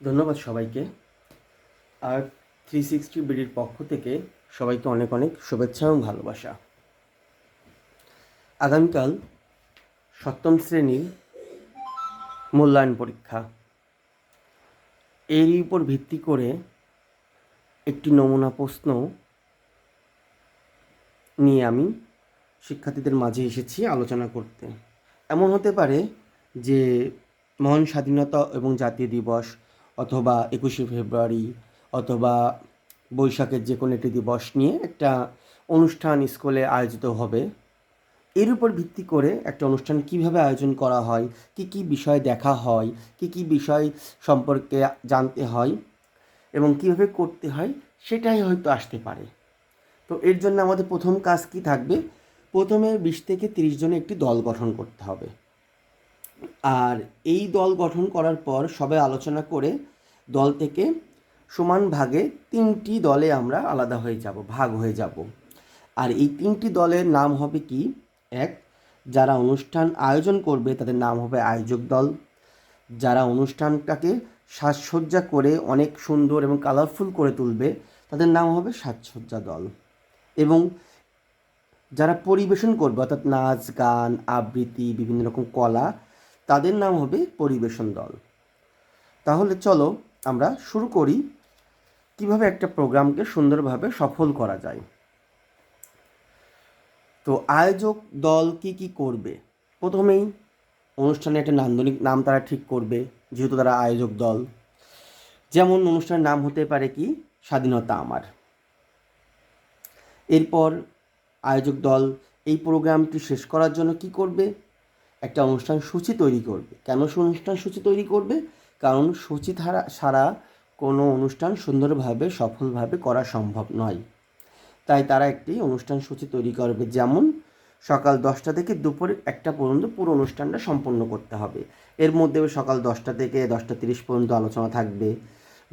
ধন্যবাদ সবাইকে। আর three sixty বিডির পক্ষ থেকে সবাইকে অনেক অনেক শুভেচ্ছা এবং ভালোবাসা। আগামীকাল সপ্তম শ্রেণির মূল্যায়ন পরীক্ষা। এরই উপর ভিত্তি করে একটি নমুনা প্রশ্ন নিয়ে আমি শিক্ষার্থীদের মাঝে এসেছি আলোচনা করতে। এমন হতে পারে যে মহান স্বাধীনতা এবং জাতীয় দিবস অথবা একুশে ফেব্রুয়ারি অথবা বৈশাখের যে কোনো একটি দিবস নিয়ে একটা অনুষ্ঠান স্কুলে আয়োজিত হবে। এর উপর ভিত্তি করে একটা অনুষ্ঠান কীভাবে আয়োজন করা হয়, কি কি বিষয় দেখা হয়, কি কি বিষয় সম্পর্কে জানতে হয় এবং কীভাবে করতে হয় সেটাই হয়তো আসতে পারে। তো এর জন্য আমাদের প্রথম কাজ কি থাকবে? প্রথমে বিশ থেকে তিরিশ জনে একটি দল গঠন করতে হবে। আর এই দল গঠন করার পর সবাই আলোচনা করে দল থেকে সমান ভাগে তিনটি দলে আমরা আলাদা হয়ে যাব, ভাগ হয়ে যাব। আর এই তিনটি দলের নাম হবে কি? এক, যারা অনুষ্ঠান আয়োজন করবে তাদের নাম হবে আয়োজক দল। যারা অনুষ্ঠানটাকে সাজসজ্জা করে অনেক সুন্দর এবং কালারফুল করে তুলবে তাদের নাম হবে সাজসজ্জা দল। এবং যারা পরিবেশন করবে, অর্থাৎ নাচ, গান, আবৃত্তি, বিভিন্ন রকম কলা তাদের নাম হবে পরিবেশন দল। তাহলে চলো আমরা শুরু করি কীভাবে একটা প্রোগ্রামকে সুন্দরভাবে সফল করা যায়। তো আয়োজক দল কি কি করবে? প্রথমেই অনুষ্ঠানে একটা নান্দনিক নাম তারা ঠিক করবে, যেহেতু তারা আয়োজক দল। যেমন অনুষ্ঠানের নাম হতে পারে কি, স্বাধীনতা আমার। এরপর আয়োজক দল এই প্রোগ্রামটি শেষ করার জন্য কি করবে? একটা অনুষ্ঠান সূচি তৈরি করবে। কেন সে অনুষ্ঠান সূচি তৈরি করবে? কারণ সূচি ধারা ছাড়া কোনো অনুষ্ঠান সুন্দরভাবে, সফলভাবে করা সম্ভব নয়। তাই তারা একটি অনুষ্ঠান সূচি তৈরি করবে। যেমন, সকাল দশটা থেকে দুপুর একটা পর্যন্ত পুরো অনুষ্ঠানটা সম্পন্ন করতে হবে। এর মধ্যে সকাল দশটা থেকে দশটা তিরিশ পর্যন্ত আলোচনা থাকবে।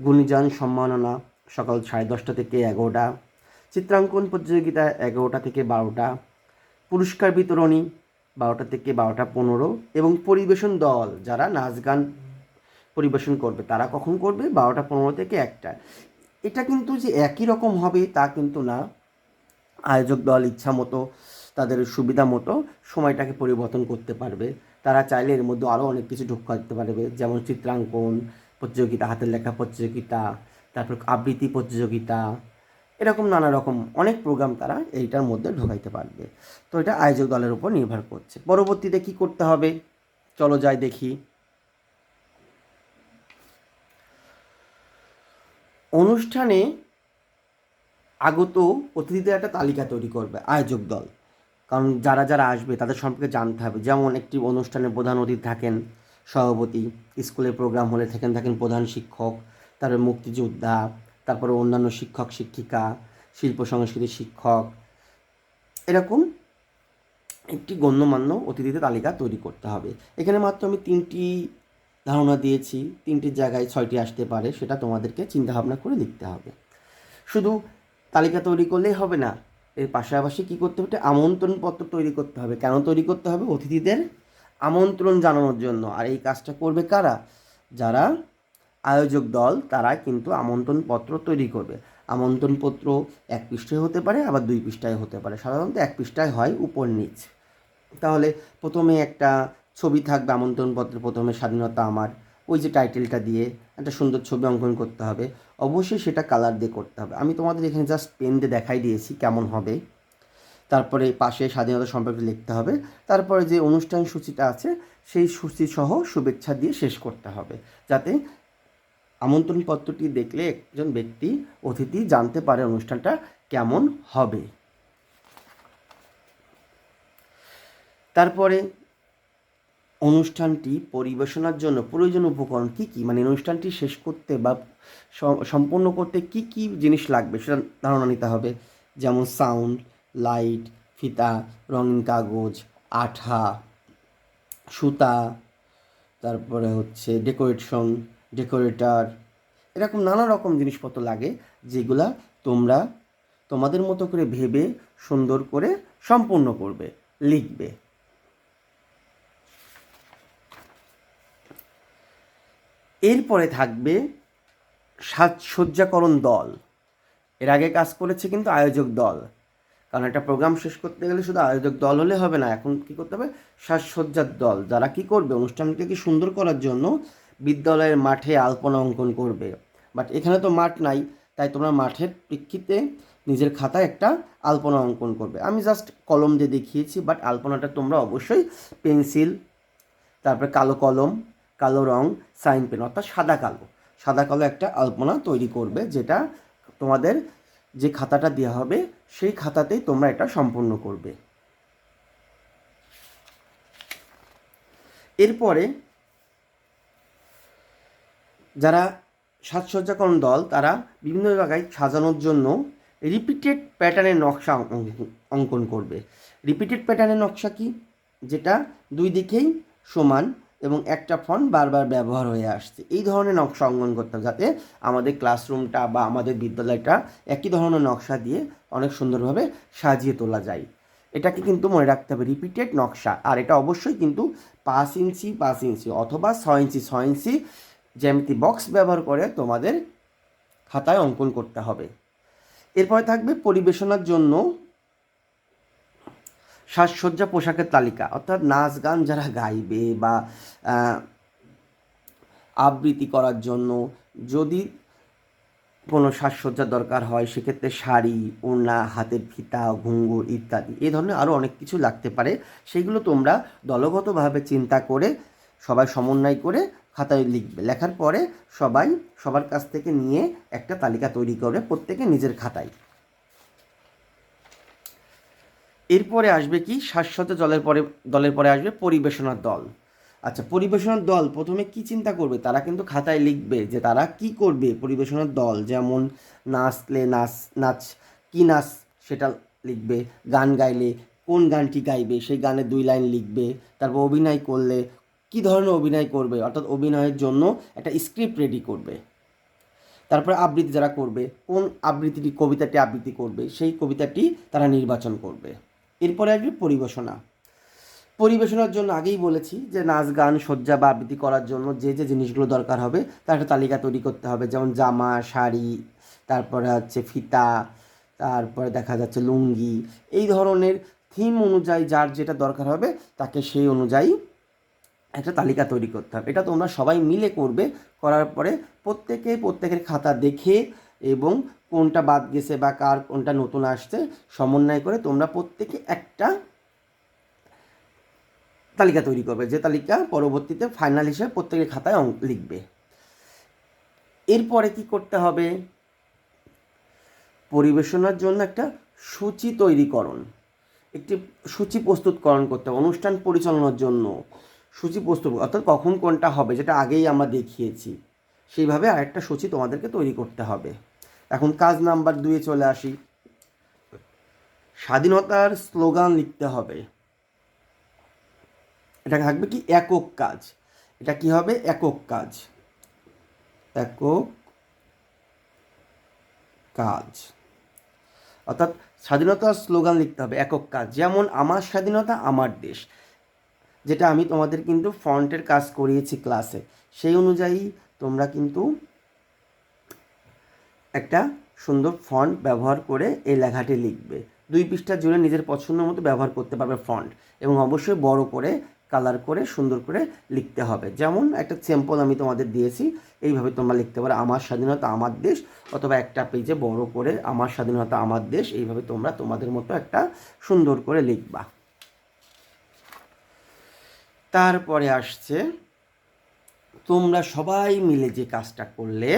গুণীজন সম্মাননা, সকাল সাড়ে দশটা থেকে এগারোটা। চিত্রাঙ্কন প্রতিযোগিতা এগারোটা থেকে বারোটা। পুরস্কার বিতরণী বারোটা থেকে বারোটা পনেরো এবং পরিবেশন দল যারা নাচ গান পরিবেশন করবে, তারা কখন করবে? বারোটা পনেরো থেকে একটা। এটা কিন্তু যে একই রকম হবে তা কিন্তু না। আয়োজক দল ইচ্ছা মতো, তাদের সুবিধা মতো সময়টাকে পরিবর্তন করতে পারবে। তারা চাইলে এর মধ্যে আরও অনেক কিছু ঢোকা পারবে। যেমন চিত্রাঙ্কন প্রতিযোগিতা, হাতের লেখা প্রতিযোগিতা, তারপর আবৃত্তি প্রতিযোগিতা এরকম নানা রকম অনেক প্রোগ্রাম তারা এইটার মধ্যে ঢোকাইতে পারবে। তো এটা আয়োজক দলের উপর নির্ভর করছে। পরবর্তীতে কি করতে হবে? চলো যাই দেখি। অনুষ্ঠানে আগত অতিথিদের একটা তালিকা তৈরি করবে আয়োজক দল। কারণ যারা যারা আসবে তাদের সম্পর্কে জানতে হবে। যেমন একটি অনুষ্ঠানে প্রধান অতিথি থাকেন সভাপতি, স্কুলের প্রোগ্রাম হলে থাকেন থাকেন প্রধান শিক্ষক, তারপরে মুক্তিযোদ্ধা তারপরে অন্যান্য শিক্ষক, শিক্ষিকা, শিল্প সংস্কৃতি শিক্ষক, এরকম একটি গণ্যমান্য অতিথিদের তালিকা তৈরি করতে হবে। এখানে মাত্র আমি তিনটি ধারণা দিয়েছি, তিনটি জায়গায় ছয়টি আসতে পারে, সেটা তোমাদেরকে চিন্তাভাবনা করে লিখতে হবে। শুধু তালিকা তৈরি করলেই হবে না, এর পাশাপাশি কী করতে হবে? আমন্ত্রণপত্র তৈরি করতে হবে। কেন তৈরি করতে হবে? অতিথিদের আমন্ত্রণ জানানোর জন্য। আর এই কাজটা করবে কারা? যারা আয়োজক দল, তারা কিন্তু আমন্ত্রণপত্র তৈরি করবে। আমন্ত্রণপত্র এক পৃষ্ঠায় হতে পারে, আবার দুই পৃষ্ঠায় হতে পারে। সাধারণত এক পৃষ্ঠায় হয় উপর নিচ। তাহলে প্রথমে একটা ছবি থাকবে আমন্ত্রণপত্রে, প্রথমে স্বাধীনতা আমার। ওই যে টাইটেলটা দিয়ে একটা সুন্দর ছবি অঙ্কন করতে হবে। অবশ্যই সেটা কালার দিয়ে করতে হবে। আমি তোমাদের এখানে জাস্ট পেন দিয়ে দেখাই দিয়েছি কেমন হবে। তারপরে পাশে স্বাধীনতা সম্পর্কে লিখতে হবে। তারপরে যে অনুষ্ঠান সূচিটা আছে, সেই সূচি সহ শুভেচ্ছা দিয়ে শেষ করতে হবে। যাতে আমন্ত্রণপত্রটি দেখলে একজন ব্যক্তি অতিথি জানতে পারে অনুষ্ঠানটা কেমন হবে। তারপরে অনুষ্ঠানটি পরিবেশনার জন্য প্রয়োজনীয় উপকরণ কী কী? মানে অনুষ্ঠানটি শেষ করতে বা সম্পূর্ণ করতে কী কী জিনিস লাগবে সেটা ধারণা নিতে হবে। যেমন সাউন্ড, লাইট, ফিতা, রঙিন কাগজ, আঠা, সুতা, তারপরে হচ্ছে ডেকোরেশন ডেকোরেটর, এরকম নানা রকম জিনিসপত্র লাগে যেগুলা তোমরা তোমাদের মতো করে ভেবে, সুন্দর করে সম্পূর্ণ করবে, লিখবে। এরপরে থাকবে সাজসজ্জাকরণ দল। এর আগে কাজ করেছে কিন্তু আয়োজক দল। কারণ একটা প্রোগ্রাম শেষ করতে গেলে শুধু আয়োজক দল হলে হবে না, এখন কী করতে হবে? সাজসজ্জার দল, যারা কি করবে অনুষ্ঠানকে কি সুন্দর করার জন্য বিদ্যালয়ের মাঠে আলপনা অঙ্কন করবে। বাট এখানে তো মাঠ নাই, তাই তোমরা মাঠের প্রেক্ষিতে নিজের খাতায় একটা আলপনা অঙ্কন করবে। আমি জাস্ট কলম দিয়ে দেখিয়েছি বাট আলপনাটা তোমরা অবশ্যই পেন্সিল, তারপরে কালো কলম, কালো রং, সাইন পেন, অর্থাৎ সাদা কালো। সাদা কালো একটা আলপনা তৈরি করবে, যেটা তোমাদের যে খাতাটা দেওয়া হবে, সেই খাতাতেই তোমরা এটা সম্পূর্ণ করবে। এরপরে যারা সাজসজ্জাকরণ দল, তারা বিভিন্ন জায়গায় সাজানোর জন্য রিপিটেড প্যাটার্নের নকশা অঙ্কন করবে। রিপিটেড প্যাটার্নের নকশা কি? যেটা দুই দিকেই সমান এবং একটা ফন্ট বারবার ব্যবহার হয়ে আসছে। এই ধরনের নকশা অঙ্কন করতে হবে যাতে আমাদের ক্লাসরুমটা বা আমাদের বিদ্যালয়টা একই ধরনের নকশা দিয়ে অনেক সুন্দরভাবে সাজিয়ে তোলা যায়। এটাকে কিন্তু মনে রাখতে হবে রিপিটেড নকশা। আর এটা অবশ্যই কিন্তু পাঁচ ইঞ্চি পাঁচ ইঞ্চি অথবা ছয় ইঞ্চি ছয় ইঞ্চি জ্যামিতি বক্স ব্যবহার করে তোমাদের খাতায় অঙ্কন করতে হবে। এরপরে থাকবে পরিবেশনার জন্য সাজসজ্জা পোশাকের তালিকা, অর্থাৎ নাচ গান যারা গাইবে বা আবৃত্তি করার জন্য যদি কোনো সাজসজ্জার দরকার হয়, সেক্ষেত্রে শাড়ি, ওড়না, হাতের ফিতা, ঘুঙ্গুর ইত্যাদি, এ ধরনের আরও অনেক কিছু লাগতে পারে। সেগুলো তোমরা দলগতভাবে চিন্তা করে, সবাই সমন্বয় করে খাতায় লিখবে। লেখার পরে সবাই সবার কাছ থেকে নিয়ে একটা তালিকা তৈরি করবে প্রত্যেকে নিজের খাতায়। এরপরে আসবে কি? শাশ্বত দলের পরে দলের পরে আসবে পরিবেশনার দল। আচ্ছা পরিবেশনার দল প্রথমে কি চিন্তা করবে? তারা কিন্তু খাতায় লিখবে যে তারা কি করবে পরিবেশনার দল। যেমন নাচলে নাচ নাচ, কি নাচ সেটা লিখবে। গান গাইলে কোন গানটি গাইবে? সেই গানের দুই লাইন লিখবে। তারপর অভিনয় করলে কি ধরনের অভিনয় করবে? অর্থাৎ অভিনয়ের জন্য একটা স্ক্রিপ্ট রেডি করবে। তারপরে আবৃত্তি যারা করবে, কোন আবৃত্তিটি, কবিতাটি আবৃত্তি করবে, সেই কবিতাটি তারা নির্বাচন করবে। এরপরে আসবে পরিবেশনা। পরিবেশনার জন্য আগেই বলেছি যে নাচ, গান সজ্জা বা আবৃত্তি করার জন্য যে যে জিনিসগুলো দরকার হবে, তার একটা তালিকা তৈরি করতে হবে। যেমন জামা, শাড়ি, তারপরে হচ্ছে ফিতা, তারপরে দেখা যাচ্ছে লুঙ্গি। এই ধরনের থিম অনুযায়ী যার যেটা দরকার হবে, তাকে সেই অনুযায়ী একটা তালিকা তৈরি করতে হবে। এটা তোমরা সবাই মিলে করবে, করার পরে প্রত্যেকে প্রত্যেকের খাতা দেখে এবং কোনটা বাদ গেছে বা কার কোনটা নতুন আসছে সমন্বয় করে তোমরা প্রত্যেকে একটা তালিকা তৈরি করবে। যে তালিকা পরবর্তীতে ফাইনাল হিসেবে প্রত্যেকের খাতায় অঙ্ক লিখবে। এরপরে কি করতে হবে? পরিবেশনার জন্য একটা সূচি তৈরিকরণ। একটি সূচি প্রস্তুতকরণ করতে হবে। অনুষ্ঠান পরিচালনার জন্য সূচি প্রস্তুত অর্থাৎ কখন কোনটা হবে, যেটা আগেই আমরা দেখিয়েছি, সেইভাবে আরেকটা সূচি তোমাদেরকে তৈরি করতে হবে। এখন কাজ নাম্বার দুয়ে চলে আসি। স্বাধীনতার স্লোগান লিখতে হবে। এটা থাকবে কি? একক কাজ। এটা কি হবে? একক কাজ। একক কাজ। অর্থাৎ স্বাধীনতার স্লোগান লিখতে হবে, একক কাজ। যেমন আমার স্বাধীনতা, আমার দেশ। যেটা আমি তোমাদের কিন্তু ফন্টের কাজ করিয়েছি ক্লাসে, সেই অনুযায়ী তোমরা কিন্তু একটা সুন্দর ফন্ট ব্যবহার করে এই লেখাটি লিখবে। দুই পৃষ্ঠা জুড়ে নিজের পছন্দ মতো ব্যবহার করতে পারবে ফন্ট এবং অবশ্যই বড় করে, কালার করে, সুন্দর করে লিখতে হবে। যেমন একটা স্যাম্পল আমি তোমাদের দিয়েছি, এইভাবে তোমরা লিখতে পারো, আমার স্বাধীনতা আমার দেশ অথবা একটা পেজে বড় করে, আমার স্বাধীনতা আমার দেশ এইভাবে তোমরা তোমাদের মতো একটা সুন্দর করে লিখবা। তারপরে আসছে, তোমরা সবাই মিলে যে কাজটা করলে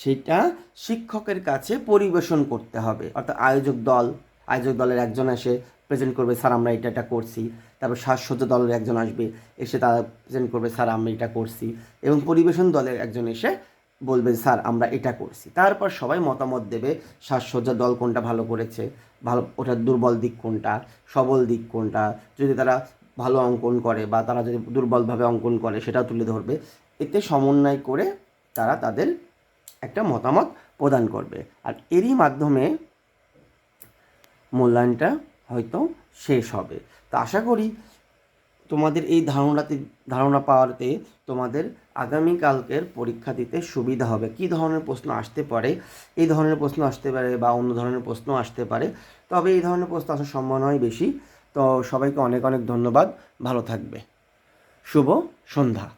সেটা শিক্ষকের কাছে পরিবেশন করতে হবে। অর্থাৎ আয়োজক দল, আয়োজক দলের একজন এসে প্রেজেন্ট করবে, স্যার, আমরা এটা এটা করছি। তারপর সাজসজ্জা দলের একজন আসবে, এসে তারা প্রেজেন্ট করবে, স্যার, আমরা এটা করছি। এবং পরিবেশন দলের একজন এসে বলবে, স্যার, আমরা এটা করছি। তারপর সবাই মতামত দেবে, সাজসজ্জা দল কোনটা ভালো করেছে, ভালো, ওটার দুর্বল দিক কোনটা, সবল দিক কোনটা। যদি তারা ভালো অঙ্কন করে বা তারা যদি দুর্বলভাবে অঙ্কন করে সেটাও তুলে ধরবে, এতে সমন্বয় করে তারা তাদের একটা মতামত প্রদান করবে। আর এরই মাধ্যমে মূল্যায়নটা হয়তো শেষ হবে। তো আশা করি তোমাদের এই ধারণাতে, ধারণা পাওয়াতে তোমাদের আগামীকালকের পরীক্ষা দিতে সুবিধা হবে। কী ধরনের প্রশ্ন আসতে পারে? এই ধরনের প্রশ্ন আসতে পারে বা অন্য ধরনের প্রশ্ন আসতে পারে। তবে এই ধরনের প্রশ্ন আসার সম্ভাবনাই বেশি। তো সবাইকে অনেক অনেক ধন্যবাদ। ভালো থাকবে। শুভ সন্ধ্যা।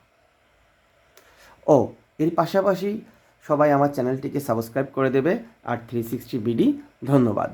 ও, এর পাশাপাশি সবাই আমার চ্যানেলটিকে সাবস্ক্রাইব করে দেবে আর থ্রি সিক্সটি বিডি ধন্যবাদ।